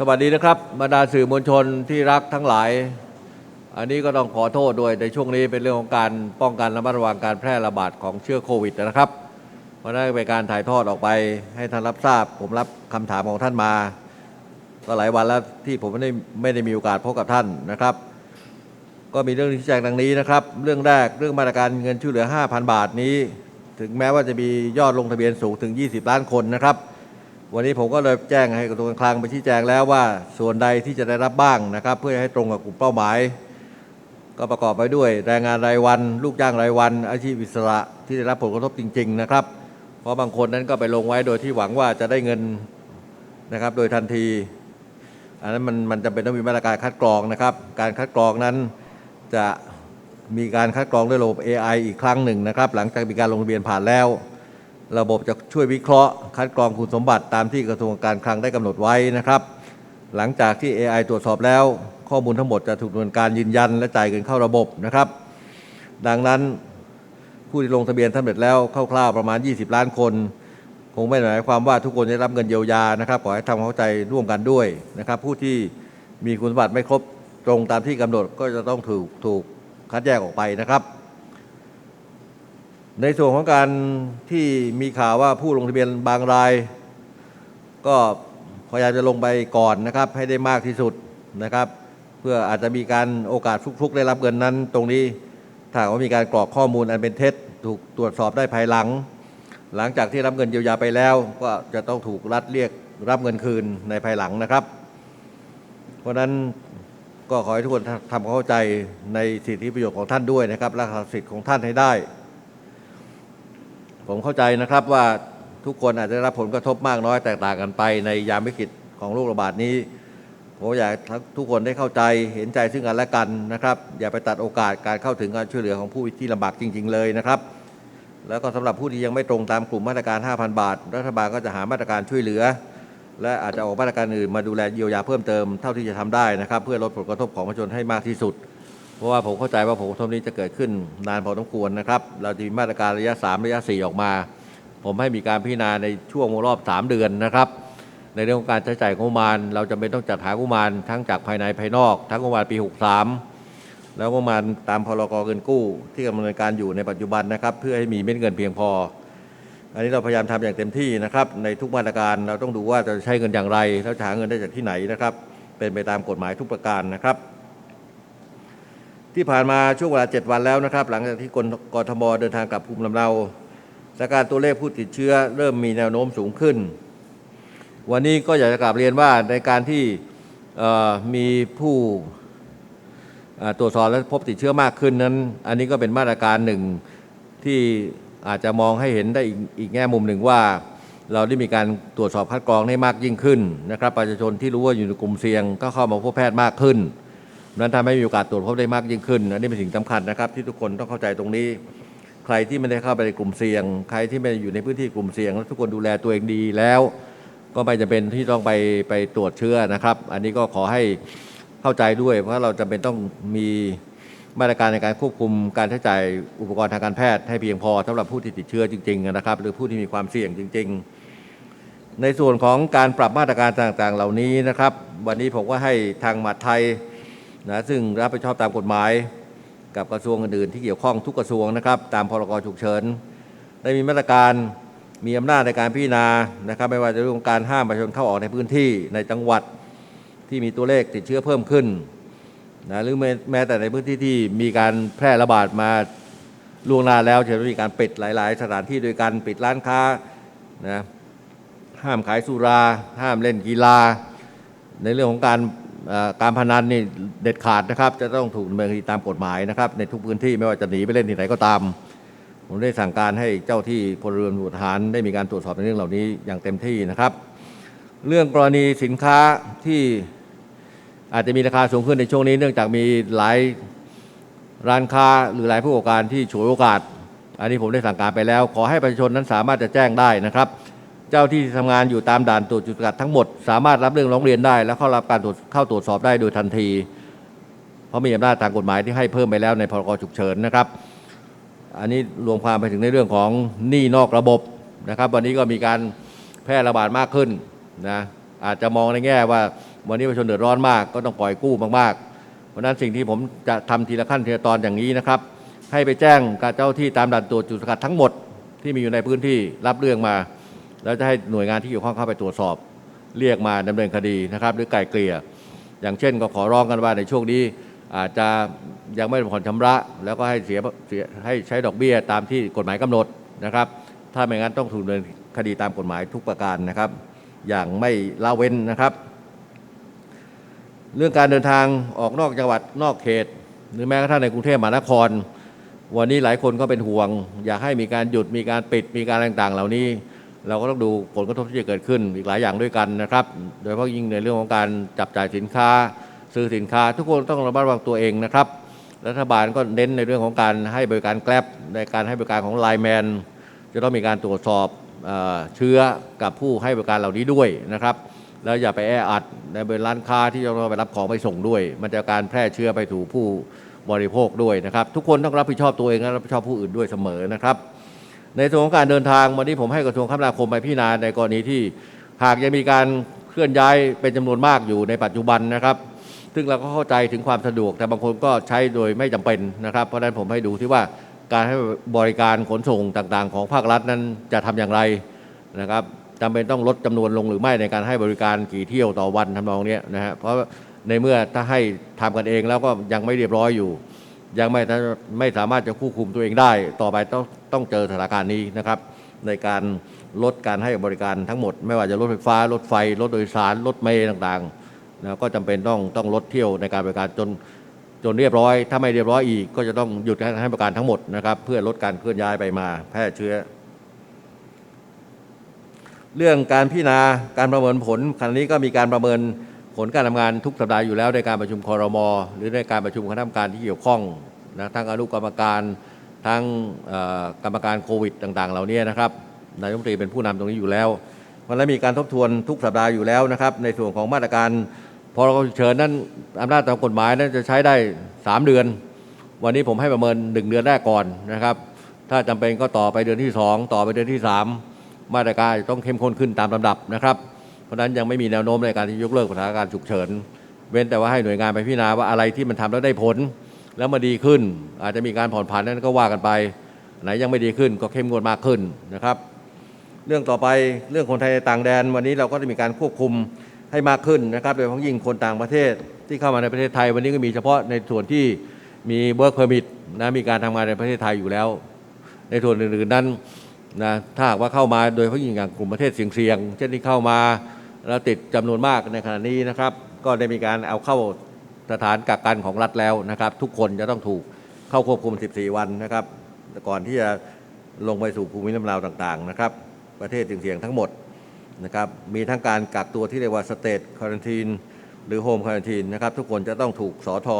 สวัสดีนะครับบรรดาสื่อมวลชนที่รักทั้งหลาย อันนี้ก็ต้องขอโทษด้วยในช่วงนี้เป็นเรื่องของการป้องกันระมัดระวังการแพร่ระบาดของเชื้อโควิดนะครับ เพราะนั้นเป็นการถ่ายทอดออกไปให้ท่านรับทราบ ผมรับคำถามของท่านมาก็หลายวันแล้วที่ผมไม่ได้ไม่ได้มีโอกาสพบกับท่านนะครับ ก็มีเรื่องที่แจ้งดังนี้นะครับ เรื่องแรกเรื่องมาตรการเงินช่วยเหลือ 5,000 บาทนี้ ถึงแม้ว่าจะมียอดลงทะเบียนสูงถึง 20 ล้านคนนะครับ วันนี้ผมก็เลยแจ้งให้กระทรวงคลังไปชี้แจงแล้วว่าส่วนใดที่จะได้รับบ้างนะครับ เพื่อให้ตรงกับกลุ่มเป้าหมาย ก็ประกอบไปด้วยแรงงานรายวัน ลูกจ้างรายวัน อาชีพอิสระที่ได้รับผลกระทบจริง ๆ นะครับ เพราะบางคนนั้นก็ไปลงไว้โดยที่หวังว่าจะได้เงินนะครับ โดยทันที อันนั้นมันมันจำเป็นต้องมีมาตรการคัดกรองนะครับ การคัดกรองนั้นจะมีการคัดกรองด้วยระบบ AI อีกครั้งหนึ่งนะครับ หลังจากมีการลงทะเบียนผ่านแล้ว ระบบจะช่วยวิเคราะห์ คัดกรองคุณสมบัติตามที่กระทรวงการคลังได้กำหนดไว้นะครับ หลังจากที่ AI ตรวจสอบแล้ว ข้อมูลทั้งหมดจะถูกดำเนินการยืนยันและจ่ายเงินเข้าระบบนะครับ ดังนั้นผู้ที่ลงทะเบียนสำเร็จแล้วคร่าวๆประมาณ 20 ล้านคน คงไม่หมายความว่าทุกคนจะรับเงินเยียวยานะครับขอให้ทำความเข้าใจร่วมกันด้วยนะครับ ผู้ที่มีคุณสมบัติไม่ครบตรงตามที่กำหนดก็จะต้องถูกถูกคัดแยกออกไปนะครับ ในส่วนของการที่มีข่าวว่าผู้ลงทะเบียนบางราย ก็พยายามจะลงไปก่อนนะครับ ให้ได้มากที่สุดนะครับ เพื่ออาจจะมีการโอกาสฟลุกๆ ได้รับเงินนั้น ตรงนี้ถ้าว่ามีการกรอกข้อมูลอันเป็นเท็จ ถูกตรวจสอบได้ภายหลัง หลังจากที่รับเงินเยียวยาไปแล้ว ก็จะต้องถูกรัฐเรียกรับเงินคืนในภายหลังนะครับ เพราะฉะนั้นก็ขอให้ทุกคนทำความเข้าใจในสิทธิประโยชน์ของท่านด้วยนะครับและสิทธิของท่านให้ได้ ผมเข้าใจนะครับว่าทุกคนอาจจะได้รับผลกระทบมากน้อยแตกต่างกันไปในยามวิกฤตของโรคระบาดนี้ผมอยากทุกคนได้เข้าใจเห็นใจซึ่งกันและกันนะครับ อย่าไปตัดโอกาสการเข้าถึงการช่วยเหลือของผู้ที่ลำบากจริง ๆ เลยนะครับ แล้วก็สำหรับผู้ที่ยังไม่ตรงตามกลุ่มมาตรการ 5,000 บาท รัฐบาลก็จะหามาตรการช่วยเหลือ และอาจจะออกมาตรการอื่นมาดูแลเยียวยาเพิ่มเติมเท่าที่จะทำได้นะครับ เพื่อลดผลกระทบของประชาชนให้มากที่สุด เพราะว่าผมเข้าใจว่าผลกระทบนี้จะเกิดขึ้นนานพอสมควรนะครับ เราจะมีมาตรการระยะ 3 ระยะ 4 ออกมา ผมให้มีการพิจารณาในช่วงรอบ 3 เดือนนะครับ ในเรื่องของการใช้จ่ายงบประมาณ เราจำเป็นต้องจัดหางบประมาณทั้งจากภายในภายนอก ทั้งงบประมาณปี 63 แล้วงบประมาณตามพรกเงินกู้ ที่กำลังดำเนินการอยู่ในปัจจุบันนะครับ เพื่อให้มีเม็ดเงินเพียงพอ อันนี้เราพยายามทำอย่างเต็มที่นะครับ ในทุกมาตรการเราต้องดูว่าจะใช้เงินอย่างไรแล้วจะหาเงินได้จากที่ไหนนะครับ เป็นไปตามกฎหมายทุกประการนะครับ ที่ผ่านมาช่วงเวลา 7 วันแล้วนะครับ หลังจากที่กรกทมเดินทางกลับภูมิลำเนาสถานการณ์ตัวเลขผู้ติดเชื้อเริ่มมีแนวโน้มสูงขึ้น วันนี้ก็อยากจะกลับเรียนว่าในการที่มีผู้ตรวจสอบและพบติดเชื้อมากขึ้นนั้น อันนี้ก็เป็นมาตรการหนึ่งที่อาจจะมองให้เห็นได้อีกอีกแง่มุมหนึ่งว่า เราได้มีการตรวจสอบคัดกรองให้มากยิ่งขึ้นนะครับ ประชาชนที่รู้ว่าอยู่ในกลุ่มเสี่ยงก็เข้ามาพบแพทย์มากขึ้น นั้นทำให้มีโอกาสตรวจพบได้มากยิ่งขึ้นอันนี้เป็นสิ่งสำคัญนะครับ ที่ทุกคนต้องเข้าใจตรงนี้ ใครที่ไม่ได้เข้าไปในกลุ่มเสี่ยง ใครที่ไม่ได้อยู่ในพื้นที่กลุ่มเสี่ยงแล้วทุกคนดูแลตัวเองดีแล้ว ก็ไม่จำเป็นที่ต้องไปไปตรวจเชื้อนะครับ อันนี้ก็ขอให้เข้าใจด้วย เพราะเราจำเป็นต้องมีมาตรการในการควบคุมการใช้จ่ายอุปกรณ์ทางการแพทย์ให้เพียงพอสำหรับผู้ที่ติดเชื้อจริงๆนะครับ หรือผู้ที่มีความเสี่ยงจริง ๆ ในส่วนของการปรับมาตรการต่างๆ เหล่านี้นะครับ วันนี้ผมก็ให้ทางมหาไทย นะซึ่งรับผิดชอบตามกฎหมาย กับกระทรวงอื่นๆที่เกี่ยวข้องทุกกระทรวงนะครับตามพรกฉุกเฉิน ได้มีมาตรการมีอำนาจในการพิจารณานะครับไม่ว่าจะเรื่องของการห้ามประชาชนเข้าออกในพื้นที่ในจังหวัดที่มีตัวเลขติดเชื้อเพิ่มขึ้นนะหรือแม้แต่ในพื้นที่ที่มีการแพร่ระบาดมาล่วงหน้าแล้วจะมีการปิดหลาย ๆ สถานที่โดยการปิดร้านค้านะห้ามขายสุรา ห้ามเล่นกีฬา ในเรื่องของการ การพนันนี่เด็ดขาดนะครับ จะต้องถูกดำเนินคดีตามกฎหมายนะครับ ในทุกพื้นที่ไม่ว่าจะหนีไปเล่นที่ไหนก็ตาม ผมได้สั่งการให้เจ้าที่พลเรือนตำรวจทหารได้มีการตรวจสอบในเรื่องเหล่านี้อย่างเต็มที่นะครับ เรื่องกรณีสินค้าที่อาจจะมีราคาสูงขึ้นในช่วงนี้ เนื่องจากมีหลายร้านค้าหรือหลายผู้ประกอบการที่ฉวยโอกาส อันนี้ผมได้สั่งการไปแล้ว ขอให้ประชาชนนั้นสามารถจะแจ้งได้นะครับ เจ้าที่ทำงานอยู่ตามด่านตรวจจุดกัดทั้งหมด สามารถรับเรื่องร้องเรียนได้ และเข้ารับการตรวจเข้าตรวจสอบได้โดยทันที เพราะมีอำนาจตามกฎหมายที่ให้เพิ่มไปแล้วในพรกฉุกเฉินนะครับ อันนี้รวมความไปถึงในเรื่องของหนี้นอกระบบนะครับ วันนี้ก็มีการแพร่ระบาดมากขึ้นนะอาจจะมองในแง่ว่าวันนี้ประชาชนเดือดร้อนมากก็ต้องปล่อยกู้มากๆเพราะนั้นสิ่งที่ผมจะทำทีละขั้นทีละตอนอย่างนี้นะครับ ให้ไปแจ้งกับเจ้าที่ตามด่านตรวจจุดสกัดทั้งหมดที่มีอยู่ในพื้นที่รับเรื่องมา แล้วจะให้หน่วยงานที่เกี่ยวข้องเข้าไปตรวจสอบ เรียกมาดำเนินคดีนะครับ หรือไกล่เกลี่ย อย่างเช่นก็ขอร้องกันว่าในช่วงนี้อาจจะยังไม่ผ่อนชำระ แล้วก็ให้เสียให้ใช้ดอกเบี้ยตามที่กฎหมายกำหนดนะครับ ถ้าไม่งั้นต้องถูกดำเนินคดีตามกฎหมายทุกประการนะครับ อย่างไม่ละเว้นนะครับ เรื่องการเดินทางออกนอกจังหวัดนอกเขต หรือแม้กระทั่งในกรุงเทพมหานคร วันนี้หลายคนก็เป็นห่วง อยากให้มีการหยุดมีการปิดมีการต่างๆ เหล่านี้ เราก็ต้องดูผลกระทบที่จะเกิดขึ้นอีกหลายอย่างด้วยกันนะครับ โดยเฉพาะยิ่งในเรื่องของการจับจ่ายสินค้า ซื้อสินค้า ทุกคนต้องระมัดระวังตัวเองนะครับ รัฐบาลก็เน้นในเรื่องของการให้บริการแกลบในการให้บริการของไลแมนจะต้องมีการตรวจสอบเชื้อกับผู้ให้บริการเหล่านี้ด้วยนะครับ แล้วอย่าไปแออัดในบริเวณร้านค้าที่จะไปรับของไปส่งด้วย มันจะการแพร่เชื้อไปถูผู้บริโภคด้วยนะครับ ทุกคนต้องรับผิดชอบตัวเองและรับผิดชอบผู้อื่นด้วยเสมอนะครับ ในส่วนของการเดินทางวันนี้ผมให้กระทรวงคมนาคมไปพิจารณาในกรณีที่หากยังมีการเคลื่อนย้ายเป็นจำนวนมากอยู่ในปัจจุบันนะครับ ซึ่งเราก็เข้าใจถึงความสะดวก แต่บางคนก็ใช้โดยไม่จำเป็นนะครับ เพราะฉะนั้นผมให้ดูที่ว่าการให้บริการขนส่งต่างๆ ของภาครัฐนั้นจะทำอย่างไรนะครับจำเป็นต้องลดจำนวนลงหรือไม่ในการให้บริการกี่เที่ยวต่อวันทำนองนี้นะฮะเพราะในเมื่อถ้าให้ทำกันเองแล้วก็ยังไม่เรียบร้อยอยู่ ยังไม่ไม่สามารถจะควบคุมตัวเองได้ ต่อไปต้องต้องเจอสถานการณ์นี้นะครับ ในการลดการให้บริการทั้งหมด ไม่ว่าจะรถไฟฟ้ารถไฟรถโดยสารรถเมล์ต่างๆนะก็จำเป็นต้องต้องลดเที่ยวในการบริการจนจนเรียบร้อย ถ้าไม่เรียบร้อยอีก ก็จะต้องหยุดการให้บริการทั้งหมดนะครับ เพื่อลดการเคลื่อนย้ายไปมาแพร่เชื้อ เรื่องการพิจารณาการประเมินผลครั้งนี้ก็มีการประเมิน ผลการทำงานทุกสัปดาห์อยู่แล้วในการประชุมคอรมอหรือในการประชุมคณะกรรมการที่เกี่ยวข้องนะทั้งอนุกรรมการทั้งกรรมการโควิดต่าง ๆ เหล่านี้นะครับนายกรัฐมนตรีเป็นผู้นำตรงนี้อยู่แล้วเพราะฉะมีการทบทวนทุกสัปดาห์อยู่แล้วนะครับ ในส่วนของมาตรการพรกฉุกเฉินนั้นอำนาจตามกฎหมายนั้นจะใช้ได้ 3 เดือน วันนี้ผมให้ประเมิน 1 เดือนแรกก่อนนะครับ ถ้าจำเป็นก็ต่อไปเดือนที่ 2 ต่อไปเดือนที่ 3 มาตรการต้องเข้มข้นขึ้นตามลำดับนะครับ เพราะนั้นยังไม่มีแนวโน้มในการที่ยกเลิกสถานการณ์ฉุกเฉิน เว้นแต่ว่าให้หน่วยงานไปพิจารณาว่าอะไรที่มันทำแล้วได้ผล แล้วมาดีขึ้น อาจจะมีการผ่อนผันนั้นก็ว่ากันไป ไหนยังไม่ดีขึ้นก็เข้มงวดมากขึ้นนะครับ เรื่องต่อไปเรื่องคนไทยในต่างแดน วันนี้เราก็จะมีการควบคุมให้มากขึ้นนะครับโดยเฉพาะยิ่งคนต่างประเทศที่เข้ามาในประเทศไทย วันนี้ก็มีเฉพาะในส่วนที่มี work permit นะมีการทำงานในประเทศไทยอยู่แล้ว ในส่วนอื่นๆนั้นนะถ้าหากว่าเข้ามาโดยเฉพาะยิ่งอย่างกลุ่มประเทศเสี่ยงๆเช่นที่เข้ามา แล้วติดจำนวนมากในขณะนี้นะครับ ก็ได้มีการเอาเข้าสถานกักกันของรัฐแล้วนะครับ ทุกคนจะต้องถูกเข้าควบคุม 14 วันนะครับ ก่อนที่จะลงไปสู่ภูมิลำเนาต่างๆนะครับ ประเทศเสี่ยงทั้งหมดนะครับ มีทั้งการกักตัวที่เรียกว่าสเต e ค u ร r นทีนหรือโฮมค u ร r นทีนนะครับ ทุกคนจะต้องถูกสอทอ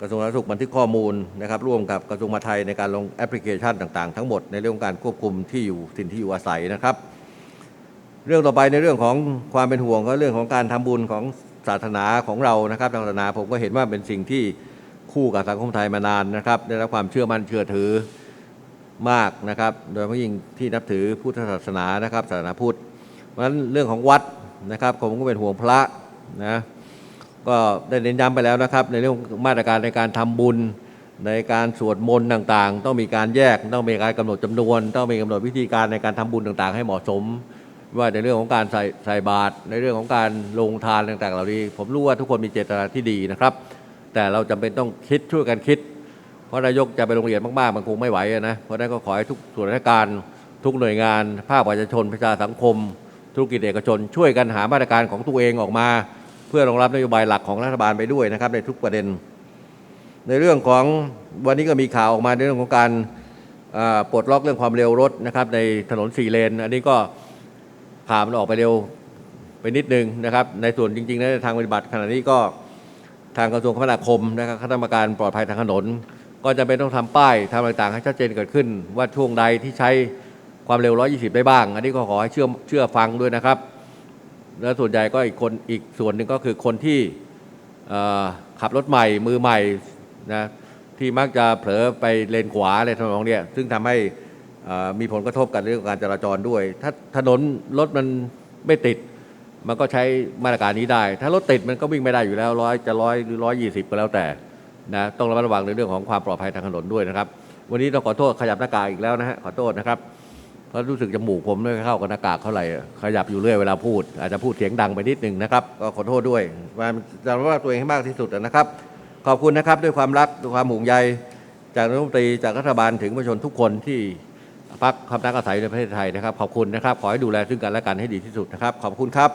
กระทรวงสาธารณสุขบันทึกข้อมูลนะครับ ร่วมกับกระทรวงมหาดไทยในการลงแอปพลิเคชันต่างๆ ทั้งหมดในเรื่องของการควบคุมที่อยู่ถิ่นที่อยู่อาศัยนะครับ เรื่องต่อไปในเรื่องของความเป็นห่วงก็เรื่องของการทำบุญของศาสนาของเรานะครับทางศาสนาผมก็เห็นว่าเป็นสิ่งที่คู่กับสังคมไทยมานานนะครับได้รับความเชื่อมั่นเชื่อถือมากนะครับ โดยเฉพาะยิ่งที่นับถือพุทธศาสนานะครับศาสนาพุทธเพราะฉะนั้นเรื่องของวัดนะครับผมก็เป็นห่วงพระนะก็ได้เน้นย้ำไปแล้วนะครับ ในเรื่องมาตรการในการทำบุญในการสวดมนต์ต่างๆ ต้องมีการแยก ต้องมีการกำหนดจำนวน ต้องมีกำหนดวิธีการในการทำบุญต่างๆ ให้เหมาะสม ว่าในเรื่องของการใส่ใส่บาตรในเรื่องของการลงทานต่าง ๆ เหล่านี้ ผมรู้ว่าทุกคนมีเจตนาที่ดีนะครับ แต่เราจำเป็นต้องคิดช่วยกันคิด เพราะนายกจะไปโรงเรียนมากๆมันคงไม่ไหวนะเพราะนั้นก็ขอให้ทุกส่วนราชการทุกหน่วยงาน ภาคประชาชนประชาสังคม ธุรกิจเอกชน ช่วยกันหามาตรการของตัวเองออกมา เพื่อรองรับนโยบายหลักของรัฐบาลไปด้วยนะครับ ในทุกประเด็น ในเรื่องของวันนี้ก็มีข่าวออกมาในเรื่องของการปลดล็อกเรื่องความเร็วรถนะครับในถนนสี่เลน อันนี้ก็ ผ่ามันออกไปเร็วไปนิดนึงนะครับ ในส่วนจริงๆในทางปฏิบัติขณะนี้ก็ทางกระทรวงคมนาคมนะครับคณะกรรมการปลอดภัยทางถนน ก็จะเป็นต้องทำป้ายทำอะไรต่างๆ ให้ชัดเจนเกิดขึ้น ว่าช่วงใดที่ใช้ความเร็ว 120 ได้บ้าง อันนี้ก็ขอให้เชื่อเชื่อฟังด้วยนะครับ แล้วส่วนใหญ่ก็อีกคนอีกส่วนหนึ่งก็คือคนที่ขับรถใหม่มือใหม่นะที่มักจะเผลอไปเลนขวาอะไรทำนองเนี้ยซึ่งทำให้ มีผลกระทบกับเรื่องการจราจรด้วย ถ้าถนนรถมันไม่ติด มันก็ใช้มาตรการนี้ได้ ถ้ารถติดมันก็วิ่งไม่ได้อยู่แล้วร้อยจะร้อยหรือร้อยยี่สิบก็แล้วแต่นะต้องระมัดระวังในเรื่องของความปลอดภัยทางถนนด้วยนะครับ วันนี้ต้องขอโทษขยับหน้ากากอีกแล้วนะฮะขอโทษนะครับเพราะรู้สึกจมูกผมไม่เข้ากับหน้ากากเท่าไหร่ขยับอยู่เรื่อยเวลาพูด อาจจะพูดเสียงดังไปนิดหนึ่งนะครับก็ขอโทษด้วยว่าจะระมัดระวังตัวเองให้มากที่สุดนะครับ ขอบคุณนะครับด้วยความรักด้วยความห่วงใยจากรัฐมนตรีจากรัฐบาลถึงประชาชนทุกคนที่ พักคำนักอาศัยในประเทศไทยนะครับ ขอบคุณนะครับ ขอให้ดูแลซึ่งกันและกันให้ดีที่สุดนะครับ ขอบคุณครับ